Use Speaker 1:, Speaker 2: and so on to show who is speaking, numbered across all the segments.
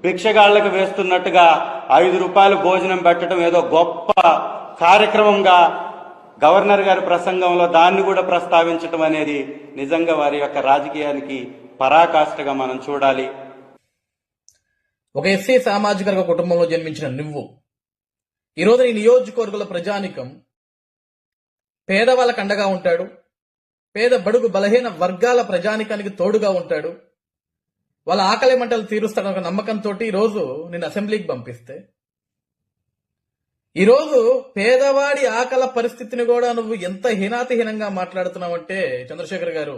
Speaker 1: భిక్షగాళ్ళకు వేస్తున్నట్టుగా ఐదు రూపాయలు భోజనం పెట్టడం ఏదో గొప్ప కార్యక్రమంగా గవర్నర్ గారి ప్రసంగంలో దాన్ని కూడా ప్రస్తావించడం అనేది నిజంగా వారి యొక్క రాజకీయానికి పరాకాష్ఠగా మనం చూడాలి.
Speaker 2: ఒక ఎస్సీ సామాజిక వర్గ కుటుంబంలో జన్మించిన నువ్వు. ఈరోజు నీ నియోజకవర్గంలో ప్రజానికం పేదవాళ్ళకు అండగా ఉంటాడు. పేద బడుగు బలహీన వర్గాల ప్రజానికానికి తోడుగా ఉంటాడు. వాళ్ళ ఆకలి మంటలు తీరుస్తాడన్న ఒక నమ్మకంతో ఈరోజు నేను అసెంబ్లీకి పంపిస్తే. ఈరోజు పేదవాడి ఆకల పరిస్థితిని కూడా నువ్వు ఎంత హీనాతిహీనంగా మాట్లాడుతున్నావంటే చంద్రశేఖర్ గారు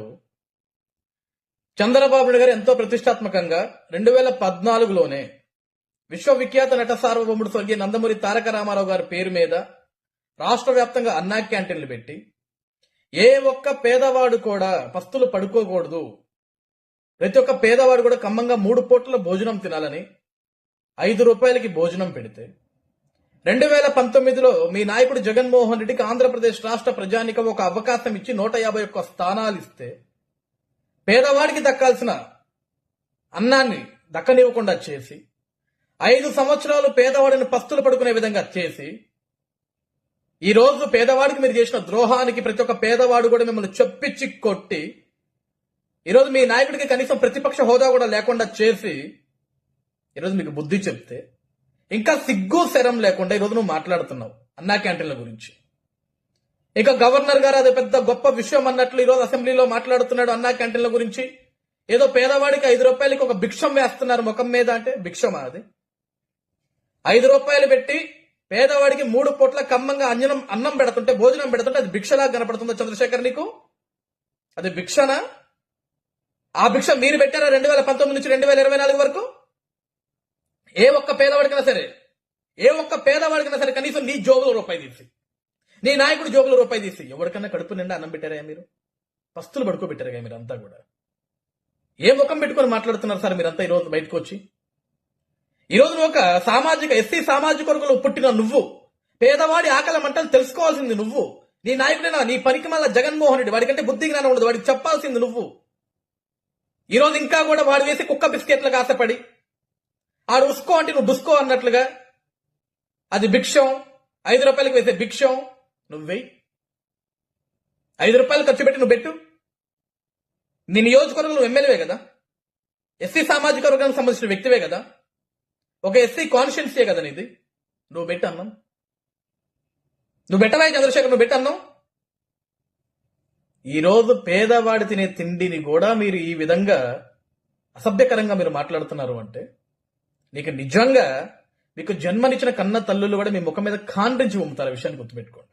Speaker 2: చంద్రబాబు నాయుడు గారు ఎంతో ప్రతిష్టాత్మకంగా రెండు వేల పద్నాలుగులోనే విశ్వవిఖ్యాత నట సార్వభౌముడు స్వర్గీయ నందమూరి తారక రామారావు గారి పేరు మీద రాష్ట్ర వ్యాప్తంగా అన్నా క్యాంటీన్లు పెట్టి ఏ ఒక్క పేదవాడు కూడా పస్తులు పడుకోకూడదు ప్రతి ఒక్క పేదవాడు కూడా ఖమ్మంగా మూడు పూట్ల భోజనం తినాలని ఐదు రూపాయలకి భోజనం పెడితే రెండు వేల పంతొమ్మిదిలో మీ నాయకుడు జగన్మోహన్ రెడ్డికి ఆంధ్రప్రదేశ్ రాష్ట్ర ప్రజానికం ఒక అవకాశం ఇచ్చి నూట యాభై ఒక్క స్థానాలు ఇస్తే పేదవాడికి దక్కాల్సిన అన్నాన్ని దక్కనివ్వకుండా చేసి ఐదు సంవత్సరాలు పేదవాడిని పస్తులు పడుకునే విధంగా చేసి ఈ రోజు పేదవాడికి మీరు చేసిన ద్రోహానికి ప్రతి ఒక్క పేదవాడు కూడా మిమ్మల్ని చొప్పించి కొట్టి ఈరోజు మీ నాయకుడికి కనీసం ప్రతిపక్ష హోదా కూడా లేకుండా చేసి ఈరోజు మీకు బుద్ధి చెప్తే ఇంకా సిగ్గు శరం లేకుండా ఈరోజు నువ్వు మాట్లాడుతున్నావు అన్నా క్యాంటీన్ల గురించి. ఇక గవర్నర్ గారు అది పెద్ద గొప్ప విషయం అన్నట్లు ఈరోజు అసెంబ్లీలో మాట్లాడుతున్నాడు అన్నా క్యాంటీన్ల గురించి. ఏదో పేదవాడికి ఐదు రూపాయలకి ఒక భిక్షం వేస్తున్నారు ముఖం మీద అంటే భిక్షమా అది? ఐదు రూపాయలు పెట్టి పేదవాడికి మూడు పూట్ల కమ్మంగా అన్నం అన్నం పెడుతుంటే భోజనం పెడుతుంటే అది భిక్షలా కనపడుతుందా చంద్రశేఖర్ నీకు? అది భిక్షనా? ఆ భిక్ష మీరు పెట్టారా రెండు వేల పంతొమ్మిది నుంచి రెండు వేల ఇరవై నాలుగు వరకు? ఏ ఒక్క పేదవాడికైనా సరే ఏ ఒక్క పేదవాడికైనా సరే కనీసం నీ జోబులో రూపాయి తీసి నీ నాయకుడు జోబులో రూపాయి తీసి ఎవరికన్నా కడుపు నిండా అన్నం పెట్టారా మీరు? పస్తులు పడుకోబెట్టారుగా మీరు అంతా కూడా? ఏ ముఖం పెట్టుకొని మాట్లాడుతున్నారు సార్ మీరంతా ఈరోజు బయటకు వచ్చి? ఈరోజు నువ్వు ఒక సామాజిక ఎస్సీ సామాజిక వర్గంలో పుట్టిన నువ్వు పేదవాడి ఆకలి మంటలు తెలుసుకోవాల్సింది నువ్వు నీ నాయకుడైనా నీ పనికి మళ్ళా జగన్మోహన్ రెడ్డి వాడికంటే బుద్ధి జ్ఞానం ఉండదు వాడికి చెప్పాల్సింది నువ్వు. ఈరోజు ఇంకా కూడా వాడు వేసి కుక్క బిస్కెట్లకు ఆశపడి ఆడు ఉసుకో అంటే నువ్వు బుసుకో అన్నట్లుగా అది భిక్షం ఐదు రూపాయలకు వేసే భిక్షం నువ్వు వెయ్యి. ఐదు రూపాయలు ఖర్చు పెట్టి నువ్వు పెట్టు. నీ నియోజకవర్గం నువ్వు ఎమ్మెల్యేవే కదా. ఎస్సీ సామాజిక వర్గానికి సంబంధించిన వ్యక్తివే కదా. ఒక ఎస్సీ కాన్షియన్సే కదా నీది. నువ్వు పెట్టు నువ్వు పెట్టవా చంద్రశేఖర్ నువ్వు పెట్టన్నావు? ఈరోజు పేదవాడి తినే తిండిని కూడా మీరు ఈ విధంగా అసభ్యకరంగా మీరు మాట్లాడుతున్నారు అంటే నీకు నిజంగా మీకు జన్మనిచ్చిన కన్న తల్లులు కూడా మీ ముఖం మీద ఖాండ్రించి ఉమ్ముతారు విషయాన్ని గుర్తుపెట్టుకోండి.